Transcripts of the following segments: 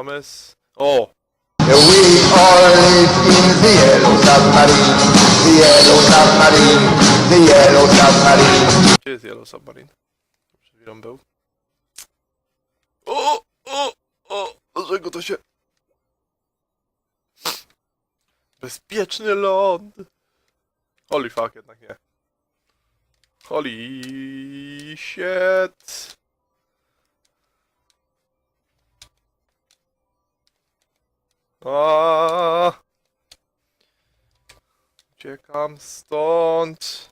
Pomysł. O! We all live in the yellow submarine, the yellow submarine, the yellow submarine. Gdzie jest Yellow Submarine? Przed chwilą był. O! O! O! Dlaczego to się... Bezpieczny ląd! Holy fuck, jednak nie. Holy shit! Aaaa! Uciekam stąd!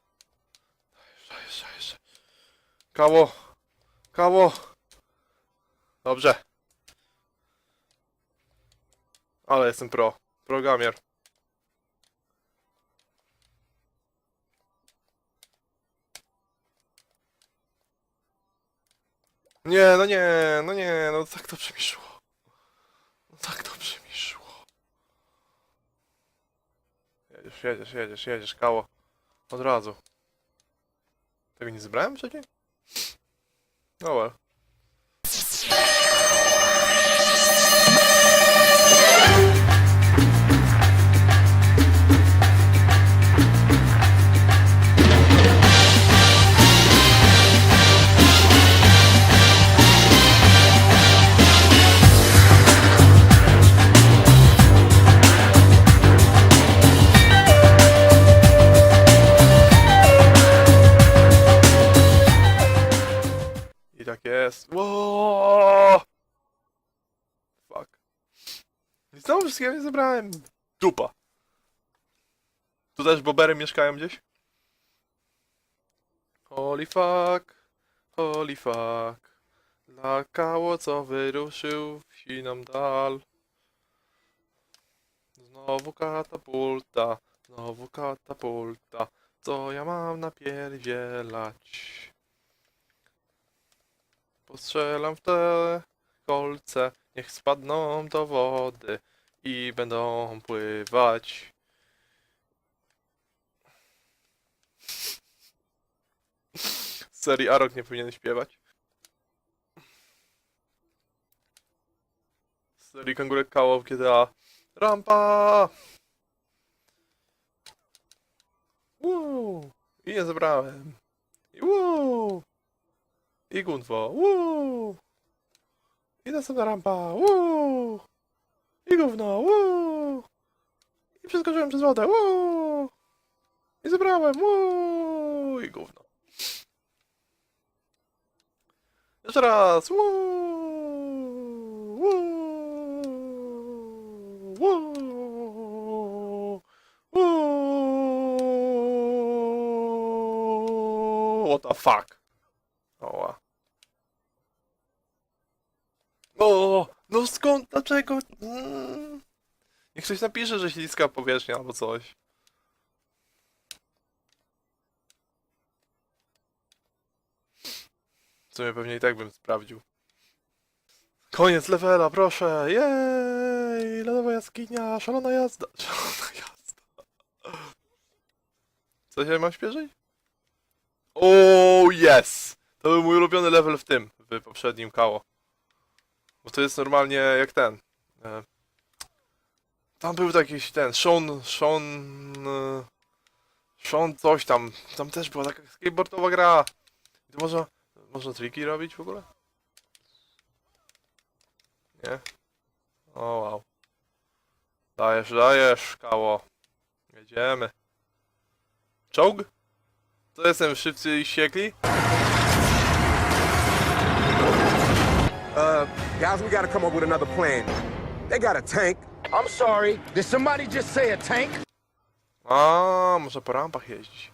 Kało! Kało! Dobrze. Ale jestem pro. Programier. Nie, no nie, no nie, no tak dobrze mi szło. No tak dobrze mi Jedziesz, jedziesz, jedziesz, jedziesz, kało. Od razu. Tego nie zebrałem wcześniej? No well. Znowu wszystkiego nie zebrałem. Dupa. Tu też bobery mieszkają gdzieś? Holy fuck. Holy fuck. Lakało co wyruszył w siną dal. Znowu katapulta. Znowu katapulta. Co ja mam napierdzielać? Postrzelam w te kolce, niech spadną do wody i będą pływać. Serii Arok nie powinien śpiewać. Serii Kangurek Kało w GTA. Rampa! Woo! I nie zebrałem. I woo! I gunwo. Woo! I następna rampa. Woo! I gówno. Woo! I przeskoczyłem przez wodę. Woo! I zebrałem. Woo! I gówno. Jeszcze raz. Woo! Woo! Woo! What the fuck? No skąd, dlaczego? Mm. Niech ktoś napisze, że śliska powierzchnia albo coś. W sumie pewnie i tak bym sprawdził. Koniec levela, proszę! Jej! Lodowa jaskinia, szalona jazda! Szalona jazda! Co się mam śpieszyć? Oh yes! To był mój ulubiony level w tym, w poprzednim kało. Bo to jest normalnie jak ten. E, tam był jakiś ten, Sean, Sean... E, Sean coś tam. Tam też była taka skateboardowa gra. I to można, można triki robić w ogóle? Nie? O wow. Dajesz, dajesz, kało. Jedziemy. Czołg? To jestem szybcy i ściekli? Guys, we gotta come up with another plan. They got a tank. I'm sorry. Did somebody just say a tank? A, może po rampach jeździć.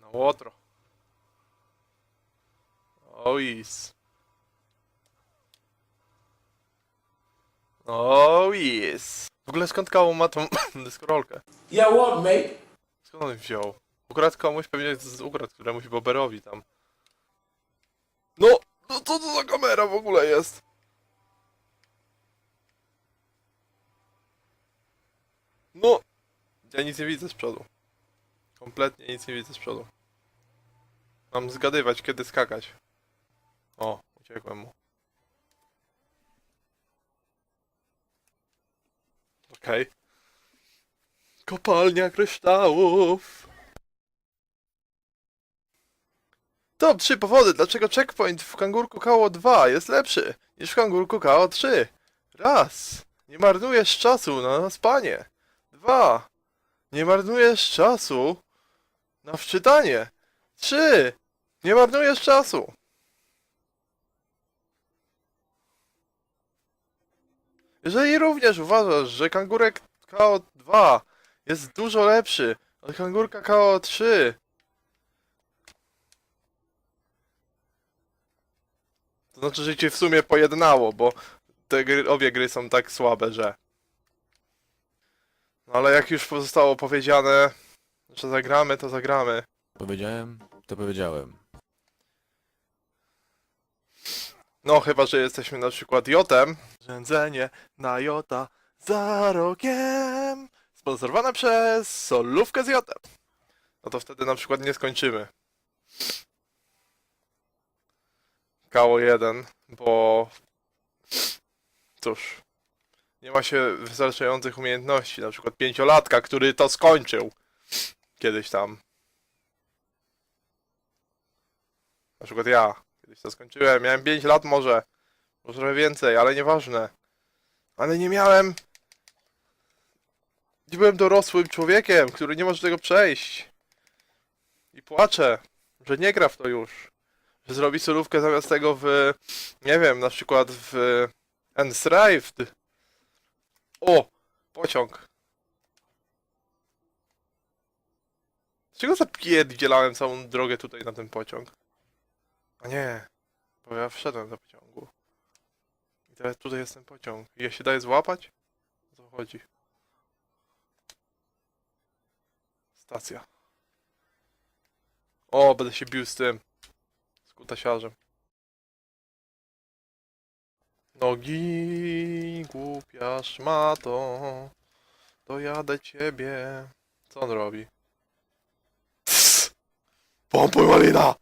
Na łotro. O yes. O yes. W ogóle skąd Kało ma tą dyskorolkę? Yeah, what, mate? Skąd on wziął? Ukradł komuś, pewnie z ukradł któremuś boberowi tam. No, no co to za kamera w ogóle jest? No, ja nic nie widzę z przodu. Kompletnie nic nie widzę z przodu. Mam zgadywać, kiedy skakać. O, uciekłem mu. Okej. Kopalnia kryształów. Top 3 powody, dlaczego checkpoint w Kangurku KO 2 jest lepszy niż w Kangurku KO 3. Raz. Nie marnujesz czasu na spanie. Dwa. Nie marnujesz czasu na wczytanie. Trzy. Nie marnujesz czasu. Jeżeli również uważasz, że kangurek KO2 jest dużo lepszy od kangurka KO3, to znaczy, że cię w sumie pojednało, bo te gry, obie gry są tak słabe, że... No ale jak już zostało powiedziane, że zagramy, to zagramy. Powiedziałem, to powiedziałem. No, chyba, że jesteśmy na przykład Jotem. Rzędzenie na Jota za rogiem. Sponsorowane przez Solówkę z Jotem. No to wtedy na przykład nie skończymy. Kało 1, bo... Cóż... Nie ma się wystarczających umiejętności. Na przykład pięciolatka, który to skończył. Kiedyś tam. Na przykład ja. Kiedyś to skończyłem. Miałem 5 lat może. Może więcej, ale nieważne. Ale nie miałem... Nie byłem dorosłym człowiekiem, który nie może tego przejść. I płaczę, że nie gra w to już. Że zrobi solówkę zamiast tego w... Nie wiem, na przykład w... Ensraved. O! Pociąg. Dlaczego zapierdzielałem całą drogę tutaj na ten pociąg? A nie, bo ja wszedłem do pociągu. I teraz tutaj jest ten pociąg. I ja się daje złapać? O co chodzi? Stacja. O, będę się bił z tym. Z kutasiarzem. Nogi, głupia szmato. Dojadę ciebie. Co on robi? Pompuj malina!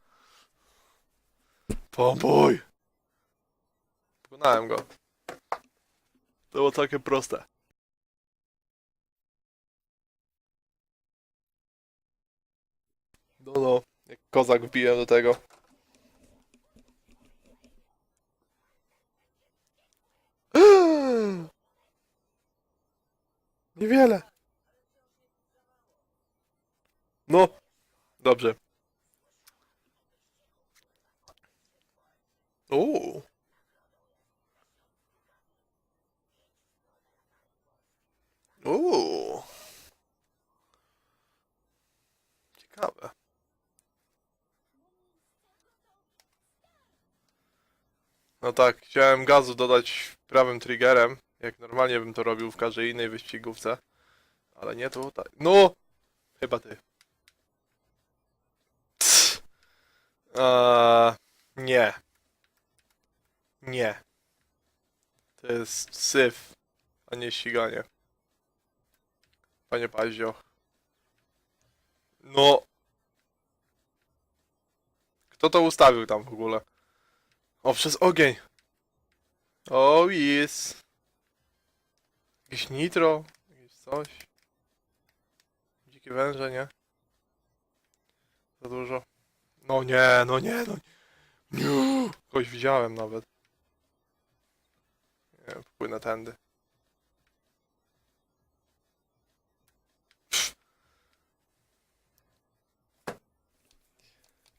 Pompuj! Pokonałem go. To było całkiem proste. No no, jak kozak wbiłem do tego. Niewiele. No, dobrze. Uuu. Uuu. Ciekawe. No tak, chciałem gazu dodać prawym triggerem, jak normalnie bym to robił w każdej innej wyścigówce. Ale nie tutaj. No! Chyba ty. Eee, nie. Nie. To jest syf, a nie ściganie. Panie Paździo. No. Kto to ustawił tam w ogóle? O, przez ogień. O, jest. Jakieś nitro, jakieś coś. Dzikie węże, nie? Za dużo. No nie, no nie, no nie. Kogoś widziałem nawet. Nie popłynę tędy.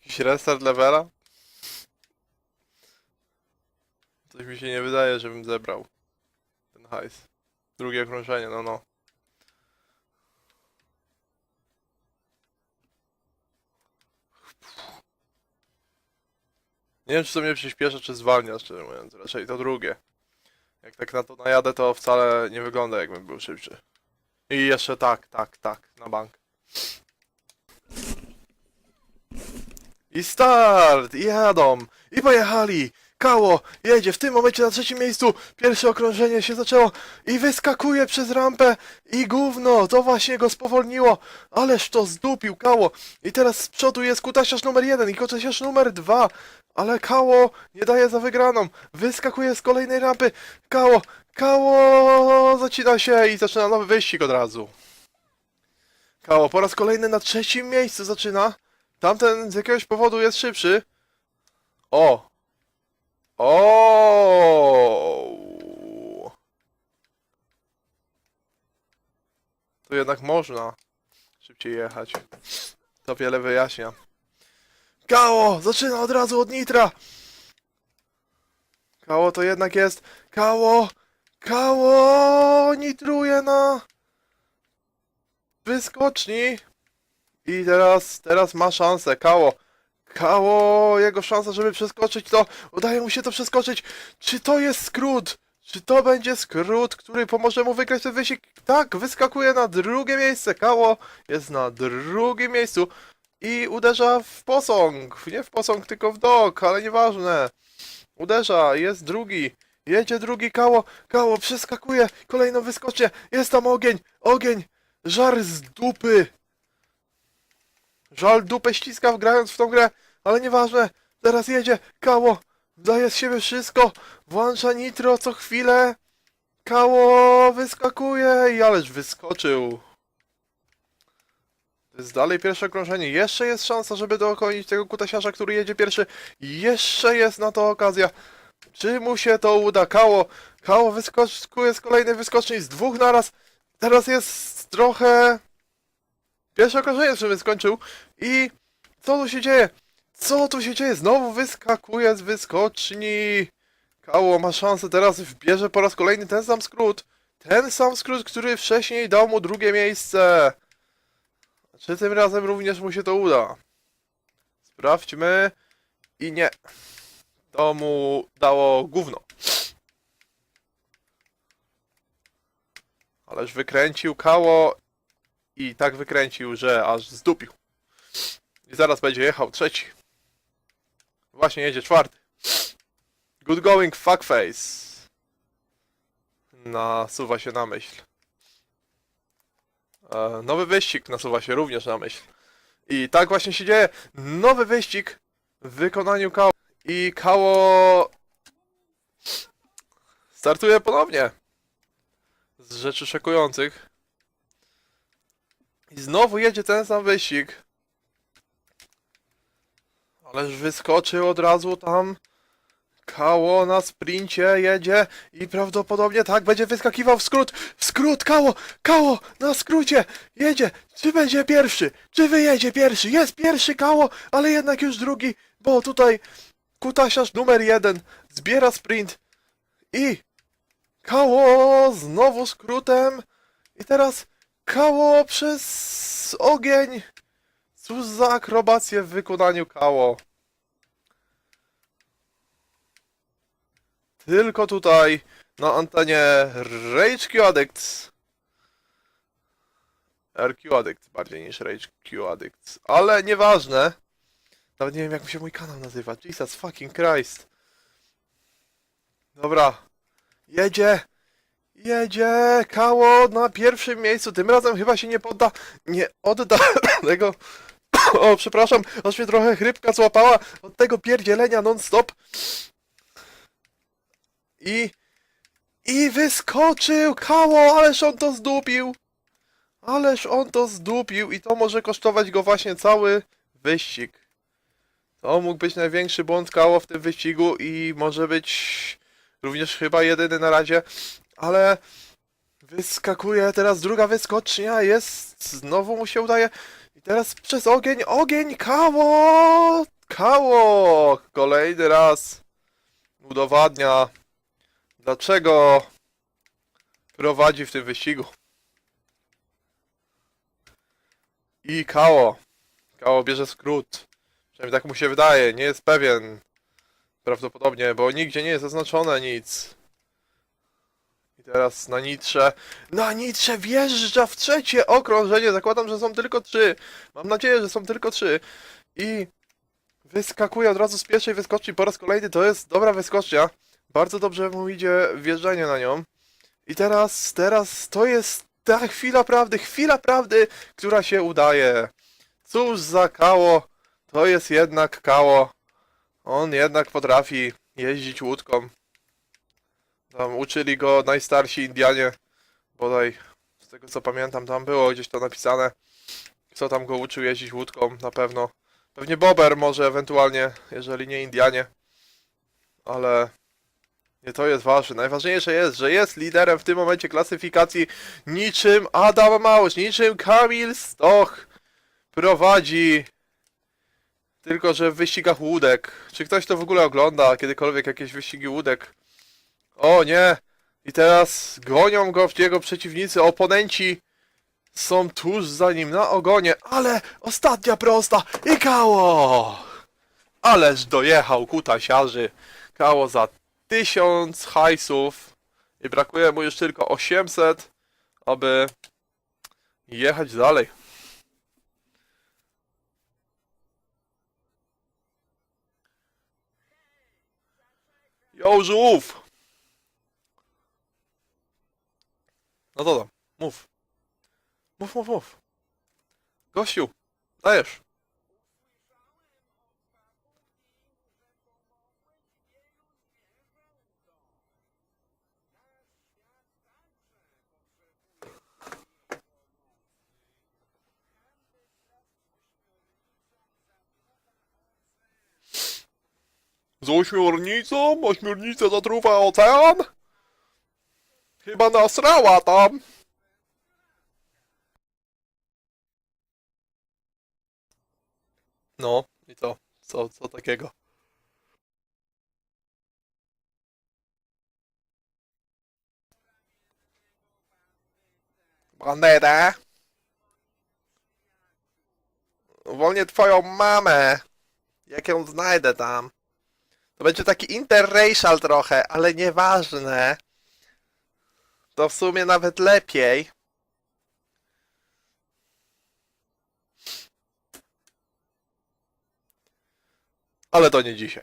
Jakiś restart levela? Coś mi się nie wydaje, żebym zebrał ten hajs. Drugie okrążenie, no no. Nie wiem, czy to mnie przyspiesza, czy zwalnia, szczerze mówiąc. Raczej to drugie. Jak tak na to najadę, to wcale nie wygląda, jakbym był szybszy. I jeszcze tak, tak, tak, na bank. I start! I jadą! I pojechali! Kało jedzie w tym momencie na trzecim miejscu. Pierwsze okrążenie się zaczęło i wyskakuje przez rampę i gówno, to właśnie go spowolniło. Ależ to zdupił Kało. I teraz z przodu jest kutasiarz numer jeden i kutasiarz numer dwa. Ale Kało nie daje za wygraną. Wyskakuje z kolejnej rampy. Kało, Kało zacina się i zaczyna nowy wyścig od razu. Kało po raz kolejny na trzecim miejscu zaczyna. Tamten z jakiegoś powodu jest szybszy. O! Jednak można szybciej jechać. To wiele wyjaśnia. Kało! Zaczyna od razu od nitra! Kało to jednak jest... Kało! Kało! Nitruje na... Wyskoczni! I teraz, teraz ma szansę. Kało! Kało! Jego szansa, żeby przeskoczyć to... Udaje mu się to przeskoczyć! Czy to jest skrót? Czy to będzie skrót, który pomoże mu wygrać ten wyścig? Tak, wyskakuje na drugie miejsce. Kało jest na drugim miejscu i uderza w posąg. Nie w posąg, tylko w dok, ale nieważne. Uderza, jest drugi. Jedzie drugi kało, kało przeskakuje, kolejną wyskocznie. Jest tam ogień, ogień, żar z dupy. Żal dupę ściska grając w tą grę, ale nieważne. Teraz jedzie, kało, daje z siebie wszystko, włącza nitro co chwilę. Kało wyskakuje i ależ wyskoczył. To jest dalej pierwsze okrążenie. Jeszcze jest szansa, żeby dokończyć tego kutasiarza, który jedzie pierwszy. Jeszcze jest na to okazja. Czy mu się to uda? Kało, Kało wyskakuje z kolejnej wyskoczni z dwóch naraz. Teraz jest trochę... Pierwsze okrążenie, żeby skończył. I co tu się dzieje? Co tu się dzieje? Znowu wyskakuje z wyskoczni. Kało ma szansę teraz wbierze po raz kolejny ten sam skrót. Ten sam skrót, który wcześniej dał mu drugie miejsce. Czy tym razem również mu się to uda? Sprawdźmy. I nie. To mu dało gówno. Ależ wykręcił kało i tak wykręcił, że aż zdupił. I zaraz będzie jechał trzeci. Właśnie jedzie czwarty. Good going fuckface. Nasuwa się na myśl. E, Nowy wyścig nasuwa się również na myśl. I tak właśnie się dzieje. Nowy wyścig w wykonaniu Kało. I Kało startuje ponownie. Z rzeczy szokujących. I znowu jedzie ten sam wyścig. Ależ wyskoczył od razu tam. Kało na sprincie jedzie i prawdopodobnie tak będzie wyskakiwał w skrót. W skrót, Kało! Kało! Na skrócie! Jedzie! Czy będzie pierwszy? Czy wyjedzie pierwszy? Jest pierwszy Kało, ale jednak już drugi, bo tutaj kutasiarz numer jeden zbiera sprint i Kało znowu skrótem i teraz Kało przez ogień. Cóż za akrobację w wykonaniu Kało. Tylko tutaj na antenie Rage Q Addicts. RQ Addict bardziej niż Rage Q Addicts. Ale nieważne. Nawet nie wiem jak się mój kanał nazywa. Jesus fucking Christ. Dobra. Jedzie. Jedzie. Kało na pierwszym miejscu. Tym razem chyba się nie podda. Nie odda tego. O, przepraszam. Aż mnie trochę chrypka złapała od tego pierdzielenia non-stop. I... I wyskoczył! Kało, ależ on to zdupił! Ależ on to zdupił i to może kosztować go właśnie cały wyścig. To mógł być największy błąd Kało w tym wyścigu i może być również chyba jedyny na razie, ale wyskakuje teraz druga wyskocznia, jest, znowu mu się udaje i teraz przez ogień, ogień, Kało! Kało! Kolejny raz udowadnia dlaczego prowadzi w tym wyścigu. I Kało. Kało bierze skrót. Przynajmniej tak mu się wydaje, nie jest pewien. Prawdopodobnie, bo nigdzie nie jest zaznaczone nic. I teraz na nitrze. Na nitrze wjeżdża w trzecie okrążenie. Zakładam, że są tylko trzy. Mam nadzieję, że są tylko trzy. I wyskakuje od razu z pierwszej wyskoczni po raz kolejny. To jest dobra wyskocznia. Bardzo dobrze mu idzie wjeżdżanie na nią. I teraz, teraz to jest ta chwila prawdy, chwila prawdy, która się udaje. Cóż za kało, to jest jednak kało. On jednak potrafi jeździć łódką. Tam uczyli go najstarsi Indianie. Bodaj, z tego co pamiętam, tam było gdzieś to napisane. Kto tam go uczył jeździć łódką, na pewno. Pewnie Bober może ewentualnie, jeżeli nie Indianie. Ale nie to jest ważne. Najważniejsze jest, że jest liderem w tym momencie klasyfikacji niczym Adam Małysz, niczym Kamil Stoch prowadzi. Tylko, że w wyścigach łódek. Czy ktoś to w ogóle ogląda kiedykolwiek jakieś wyścigi łódek? O nie! I teraz gonią go jego przeciwnicy, oponenci są tuż za nim na ogonie, ale ostatnia prosta i Kało! Ależ dojechał kutasiarzy. Kało za 1000 hajsów i brakuje mu już tylko 800, aby jechać dalej. Jo, No to tam, mów. Mów, mów, mów. Gościu, dajesz. Z ośmiornicą? Ośmiornica zatruwa ocean? Chyba nasrała tam. No, i co? Co, co takiego? Banderę? Uwolnię twoją mamę. Jak ją znajdę tam. To będzie taki interracial trochę, ale nieważne. To w sumie nawet lepiej. Ale to nie dzisiaj.